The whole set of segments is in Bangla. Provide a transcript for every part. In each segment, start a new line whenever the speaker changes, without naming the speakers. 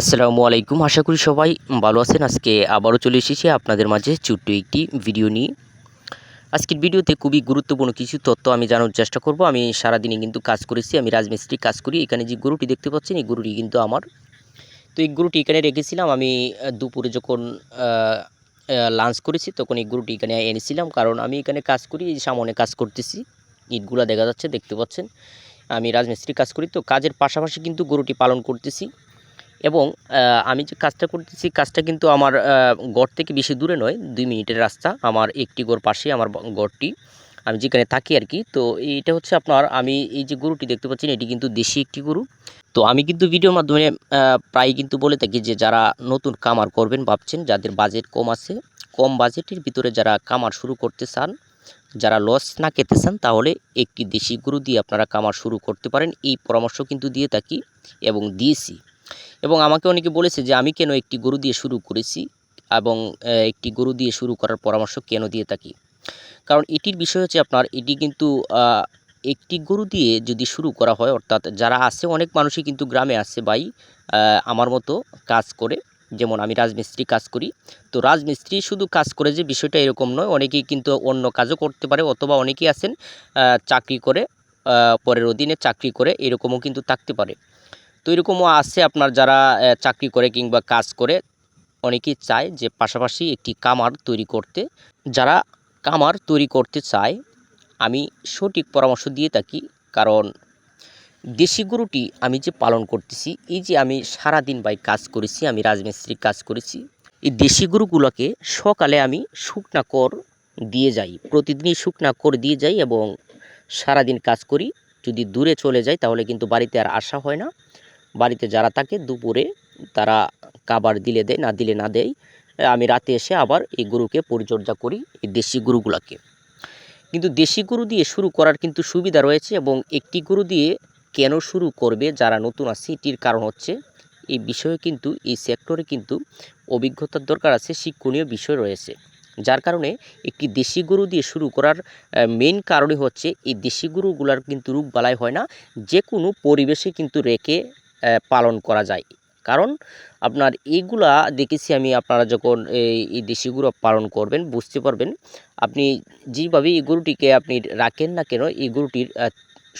আসসালামু আলাইকুম। আশা করি সবাই ভালো আছেন। আজকে আবারও চলে এসেছি আপনাদের মাঝে ছোট্ট একটি ভিডিও নিয়ে। আজকের ভিডিওতে খুবই গুরুত্বপূর্ণ কিছু তথ্য আমি জানার চেষ্টা করব। আমি সারাদিনে কিন্তু কাজ করেছি, আমি রাজমিস্ত্রি কাজ করি। এখানে যে গরুটি দেখতে পাচ্ছেন, এই গরুটি কিন্তু আমার। তো এই গরুটি এখানে রেখেছিলাম। আমি দুপুরে যখন লাঞ্চ করেছি, তখন এই গরুটি এখানে এনেছিলাম। কারণ আমি এখানে কাজ করি সামনে কাজ করতেছি। ইটগুলা দেখা যাচ্ছে, দেখতে পাচ্ছেন। আমি রাজমিস্ত্রি কাজ করি। তো কাজের পাশাপাশি কিন্তু গরুটি পালন করতেছি। এবং আমি যে কাজটা করতেছি, কাজটা কিন্তু আমার গড় থেকে বেশি দূরে নয়, দুই মিনিটের রাস্তা আমার একটি গড় পাশে আমার গড়টি। আমি যেখানে থাকি আর কি, তো এইটা হচ্ছে আপনার, আমি এই যে গরুটি দেখতে পাচ্ছেন, এটি কিন্তু দেশি একটি গরু। তো আমি কিন্তু ভিডিওর মাধ্যমে প্রায় কিন্তু বলে থাকি যে যারা নতুন কামার করবেন ভাবছেন, যাদের বাজেট কম আছে, কম বাজেটের ভিতরে যারা কামার শুরু করতে চান, যারা লস না খেতে চান, তাহলে একটি দেশি গরু দিয়ে আপনারা কামার শুরু করতে পারেন। এই পরামর্শ কিন্তু দিয়ে থাকি এবং দিয়েছি। এবং আমাকে অনেকে বলেছে যে, আমি কেন একটি গরু দিয়ে শুরু করেছি এবং একটি গরু দিয়ে শুরু করার পরামর্শ কেন দিয়ে থাকি? কারণ এটির বিষয় হচ্ছে আপনার, এটি কিন্তু একটি গরু দিয়ে যদি শুরু করা হয়, অর্থাৎ যারা আছে, অনেক মানুষই কিন্তু গ্রামে আছে ভাই আমার মতো কাজ করে। যেমন আমি রাজমিস্ত্রি কাজ করি। তো রাজমিস্ত্রি শুধু কাজ করে যে বিষয়টা এরকম নয়, অনেকেই কিন্তু অন্য কাজও করতে পারে অথবা অনেকেই আছেন চাকরি করে পরের অধীনে চাকরি করে, এরকমও কিন্তু থাকতে পারে। তো এরকমও আছে আপনার যারা চাকরি করে কিংবা কাজ করে, অনেকেই চায় যে পাশাপাশি একটি কামার তৈরি করতে। যারা কামার তৈরি করতে চায়, আমি সঠিক পরামর্শ দিয়ে থাকি। কারণ দেশি গরুটি আমি যে পালন করতেছি, এই যে আমি সারাদিন ভাই কাজ করেছি, আমি রাজমিস্ত্রির কাজ করেছি, এই দেশি গরুগুলোকে সকালে আমি শুকনা কর দিয়ে যাই। প্রতিদিনই শুকনা কর দিয়ে যাই এবং সারাদিন কাজ করি। যদি দূরে চলে যাই, তাহলে কিন্তু বাড়িতে আর আসা হয় না। বাড়িতে যারা থাকে, দুপুরে তারা খাবার দিলে দেয়, না দিলে না দেয়। আমি রাতে এসে আবার এই গরুকে পরিচর্যা করি, এই দেশি গরুগুলোকে। কিন্তু দেশি গরু দিয়ে শুরু করার কিন্তু সুবিধা রয়েছে এবং একটি গরু দিয়ে কেন শুরু করবে, যারা নতুন আছে, এটির কারণ হচ্ছে এই বিষয়ে কিন্তু, এই সেক্টরে কিন্তু অভিজ্ঞতার দরকার আছে, শিক্ষণীয় বিষয় রয়েছে। যার কারণে একটি দেশি গরু দিয়ে শুরু করার মেইন কারণই হচ্ছে, এই দেশি গরুগুলার কিন্তু রোগ বালাই হয় না। যে কোনো পরিবেশে কিন্তু রেখে পালন করা যায়। কারণ আপনার এইগুলা দেখেছি আমি আপনারা যখন এই দেশি গরু পালন করবেন, বুঝতে পারবেন আপনি যেভাবে এই গরুটিকে আপনি রাখেন না কেন, এই গরুটির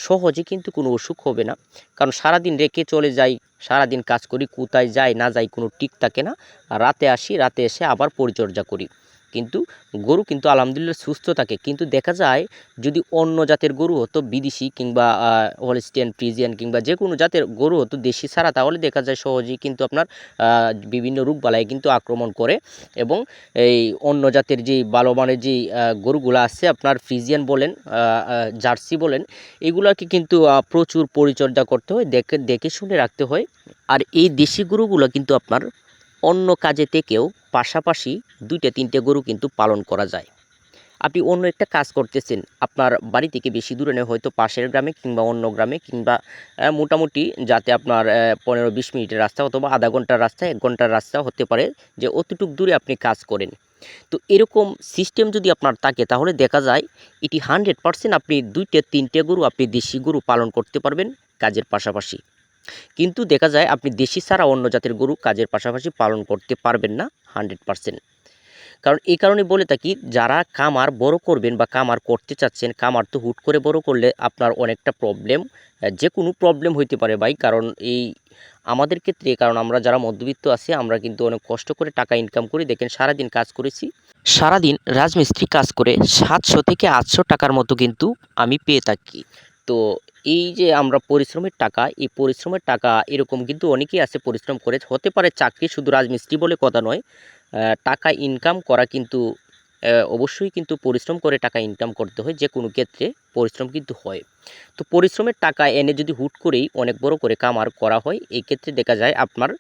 সহজে কিন্তু কোনো অসুখ হবে না। কারণ সারাদিন রেখে চলে যাই, সারাদিন কাজ করি, কোথায় যাই না যাই কোনো ঠিক থাকে না। রাতে আসি, রাতে এসে আবার পরিচর্যা করি। কিন্তু গরু কিন্তু আলহামদুলিল্লাহ সুস্থ থাকে। কিন্তু দেখা যায় যদি অন্য জাতের গরু হতো বিদেশি কিংবা হলিস্টিয়ান ফ্রিজিয়ান কিংবা যে কোনো জাতের গরু হতো দেশি ছাড়া তাহলে দেখা যায় সহজেই কিন্তু আপনার বিভিন্ন রোগ বালাই কিন্তু আক্রমণ করে এবং এই অন্য জাতের যেই ভালো যেই আহ, গরুগুলো আছে আপনার ফ্রিজিয়ান বলেন জার্সি বলেন এগুলোকে কিন্তু প্রচুর পরিচর্যা করতে হয় দেখে দেখে শুনে রাখতে হয়। আর এই দেশি গরুগুলো কিন্তু আপনার অন্য কাজে থেকেও পাশাপাশি দুইটা, তিনটে গরু কিন্তু পালন করা যায়। আপনি অন্য একটা কাজ করতেছেন, আপনার বাড়ি থেকে বেশি দূরে নয়, হয়তো পাশের গ্রামে কিংবা অন্য গ্রামে কিংবা মোটামুটি যাতে আপনার পনেরো বিশ মিনিটের রাস্তা অথবা আধা ঘণ্টার রাস্তা, এক ঘণ্টার রাস্তা হতে পারে যে অতটুক দূরে আপনি কাজ করেন। তো এরকম সিস্টেম যদি আপনার থাকে, তাহলে দেখা যায় এটি হান্ড্রেড পারসেন্ট আপনি দুইটে, তিনটে গরু আপনি দেশি গরু পালন করতে পারবেন কাজের পাশাপাশি। কিন্তু দেখা যায় আপনি দেশি ছাড়া অন্য জাতের গরু কাজের পাশাপাশি পালন করতে পারবেন না হান্ড্রেড পারসেন্ট। কারণ এই কারণে বলে থাকি, যারা কামার বড় করবেন বা কামার করতে চাচ্ছেন, কামার তো হুট করে বড় করলে আপনার অনেকটা প্রবলেম যে কোনো প্রবলেম হইতে পারে ভাই। কারণ এই আমাদের ক্ষেত্রে, কারণ আমরা যারা মধ্যবিত্ত আছি, আমরা কিন্তু অনেক কষ্ট করে টাকা ইনকাম করি। দেখেন, সারাদিন কাজ করেছি। সারাদিন রাজমিস্ত্রি কাজ করে সাতশো থেকে আটশো টাকার মতো কিন্তু আমি পেয়ে থাকি। তো এই যে আমরা পরিশ্রমের টাকা, এই পরিশ্রমের টাকা এরকম কিন্তু অনেকেই আছে পরিশ্রম করে, হতে পারে চাকরি শুধু রাজমিস্ত্রি বলে কথা নয় টাকা ইনকাম করা কিন্তু অবশ্যই কিন্তু পরিশ্রম করে টাকা ইনকাম করতে হয়, যে কোনো ক্ষেত্রে পরিশ্রম কিন্তু হয়। তো পরিশ্রমের টাকা এনে যদি হুট করেই অনেক বড় করে কাম আর করা হয় এই ক্ষেত্রে দেখা যায় আপনার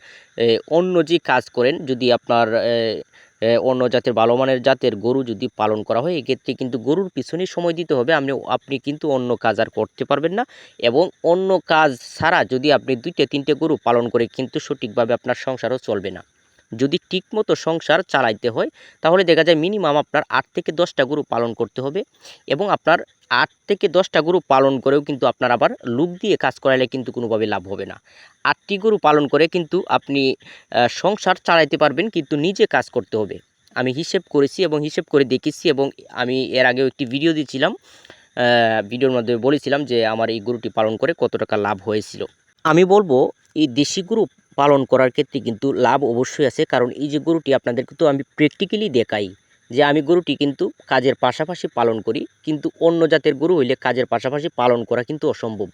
অন্য যে কাজ করেন, যদি আপনার অন্য জাতের ভালো মানের জাতের গরু যদি পালন করা হয়, এক্ষেত্রে কিন্তু গরুর পিছনে সময় দিতে হবে। আপনি আপনি কিন্তু অন্য কাজ আর করতে পারবেন না এবং অন্য কাজ ছাড়া যদি আপনি দুইটা, তিনটে গরু পালন করে কিন্তু সঠিকভাবে আপনার সংসারও চলবে না। যদি ঠিকমতো সংসার চালাইতে হয়, তাহলে দেখা যায় মিনিমাম আপনার আট থেকে দশটা গরু পালন করতে হবে এবং আপনার আট থেকে দশটা গরু পালন করেও কিন্তু আপনার আবার লুক দিয়ে কাজ করালে কিন্তু কোনোভাবে লাভ হবে না। আটটি গরু পালন করে কিন্তু আপনি সংসার চালাইতে পারবেন কিন্তু নিজে কাজ করতে হবে। আমি হিসেব করেছি এবং হিসেব করে দেখেছি এবং আমি এর আগেও একটি ভিডিও দিয়েছিলাম ভিডিওর মাধ্যমে বলেছিলাম যে আমার এই গরুটি পালন করে কত টাকা লাভ হয়েছিল। আমি বলব, এই দেশি গরু পালন করার ক্ষেত্রে কিন্তু লাভ অবশ্যই আছে, কারণ এই যে গরুটি আপনাদেরকে তো আমি প্র্যাকটিক্যালি দেখাই। যে আমি গরুটি কিন্তু কাজের পাশাপাশি পালন করি, কিন্তু অন্য জাতের গরু হইলে কাজের পাশাপাশি পালন করা কিন্তু অসম্ভব।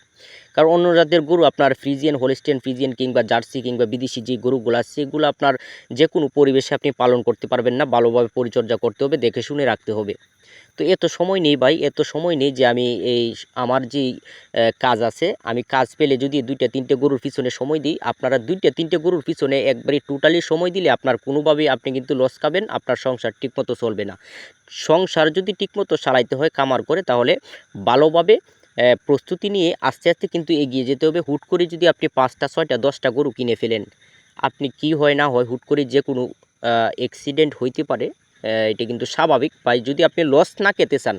কারণ অন্য জাতের গরু আপনার ফ্রিজিয়ান, হোলিস্টেন ফ্রিজিয়ান কিংবা জার্সি কিংবা বিদেশি যে গরুগুলো আছে সেগুলো আপনার যে কোনো পরিবেশে আপনি পালন করতে পারবেন না, ভালোভাবে পরিচর্যা করতে হবে, দেখে শুনে রাখতে হবে। তো এত সময় নেই ভাই, এত সময় নেই যে আমি এই আমার যে কাজ আছে, আমি কাজ পেলে যদি দুইটা তিনটে গরুর পিছনে সময় দিই, আপনারা দুইটা তিনটে গরুর পিছনে একবারে টোটালি সময় দিলে আপনার কোনোভাবেই আপনি কিন্তু লস খাবেন, আপনার সংসার ঠিকমতো চলবে না। সংসার যদি ঠিকমতো চালাইতে হয়, কামার করে, তাহলে ভালোভাবে প্রস্তুতি নিয়ে আস্তে আস্তে কিন্তু এগিয়ে যেতে হবে। হুট করে যদি আপনি পাঁচটা, ছয়টা, দশটা গরু কিনে ফেলেন, আপনি কি হয় না হয় হুট করে যে কোনো অ্যাক্সিডেন্ট হইতে পারে এটা কিন্তু স্বাভাবিক। ভাই, যদি আপনি লস না খেতে চান,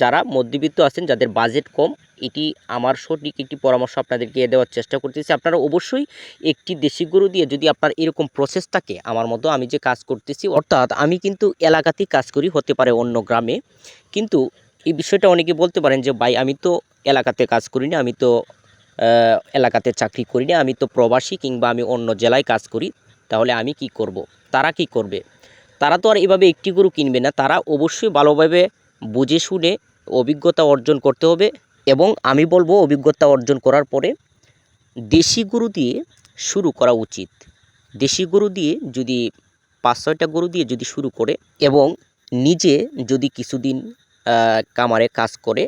যারা মধ্যবিত্ত আছেন, যাদের বাজেট কম, এটি আমার সঠিক একটি পরামর্শ আপনাদেরকে দেওয়ার চেষ্টা করতেছি। আপনারা অবশ্যই একটি দেশি গরু দিয়ে যদি আপনার এরকম প্রসেস থাকে, আমার মতো আমি যে কাজ করতেছি, অর্থাৎ আমি কিন্তু এলাকাতেই কাজ করি, হতে পারে অন্য গ্রামে। কিন্তু এই বিষয়টা অনেকে বলতে পারেন যে, ভাই, আমি তো এলাকাতে কাজ করি না, আমি তো এলাকাতে চাকরি করি না, আমি তো প্রবাসী কিংবা আমি অন্য জেলায় কাজ করি, তাহলে আমি কি করব। তারা কি করবে? তারা তো আর এভাবে একটি গরু কিনবে না, তারা অবশ্যই ভালোভাবে বুঝে শুনে অভিজ্ঞতা অর্জন করতে হবে এবং আমি বলব অভিজ্ঞতা অর্জন করার পরে দেশি গরু দিয়ে শুরু করা উচিত। দেশি গরু দিয়ে যদি পাঁচ ছয়টা গরু দিয়ে যদি শুরু করে এবং নিজে যদি কিছুদিন কামারে কাজ করে,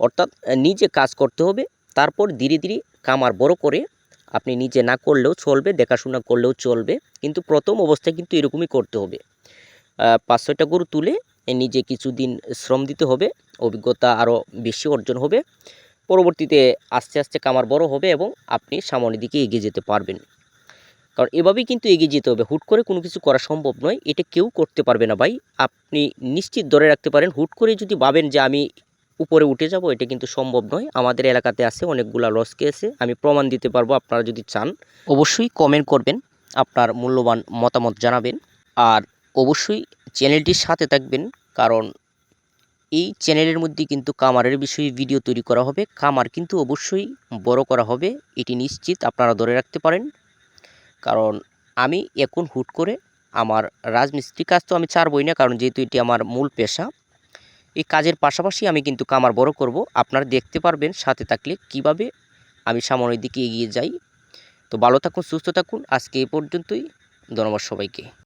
অর্থাৎ নিজে কাজ করতে হবে, তারপর ধীরে ধীরে কামার বড় করে আপনি নিজে না করলেও চলবে, দেখাশোনা করলেও চলবে, কিন্তু প্রথম অবস্থায় কিন্তু এরকমই করতে হবে। আহ, পাঁচ গরু তুলে নিজে কিছুদিন শ্রম দিতে হবে অভিজ্ঞতা আরও বেশি অর্জন হবে পরবর্তীতে আস্তে আস্তে কামার বড় হবে এবং আপনি সামনের দিকে এগিয়ে যেতে পারবেন। কারণ এভাবেই কিন্তু এগিয়ে যেতে হবে হুট করে কোনো কিছু করা সম্ভব নয় এটা কেউ করতে পারবে না ভাই। আপনি নিশ্চিত ধরে রাখতে পারেন হুট করে যদি ভাবেন যে আমি উপরে উঠে যাব এটা কিন্তু সম্ভব নয়। আমাদের এলাকাতে আছে অনেকগুলা লস কেসে আমি প্রমাণ দিতে পারব আপনারা যদি চান অবশ্যই কমেন্ট করবেন আপনার মূল্যবান মতামত জানাবেন। আর অবশ্যই চ্যানেলটির সাথে থাকবেন, কারণ এই চ্যানেলের মধ্যে কিন্তু কামারের বিষয়ে ভিডিও তৈরি করা হবে। কামার কিন্তু অবশ্যই বড় করা হবে, এটি নিশ্চিত আপনারা ধরে রাখতে পারেন। কারণ আমি এখন হুট করে আমার রাজমিস্ত্রি কাজ তো আমি ছাড়বই না, কারণ যেহেতু এটি আমার মূল পেশা, এই কাজের পাশাপাশি আমি কিন্তু কামার বড় করব। আপনারা দেখতে পারবেন সাথে থাকলে কীভাবে আমি সামনের দিকে এগিয়ে যাই। তো ভালো থাকুন, সুস্থ থাকুন, আজকে এই পর্যন্তই। ধন্যবাদ সবাইকে।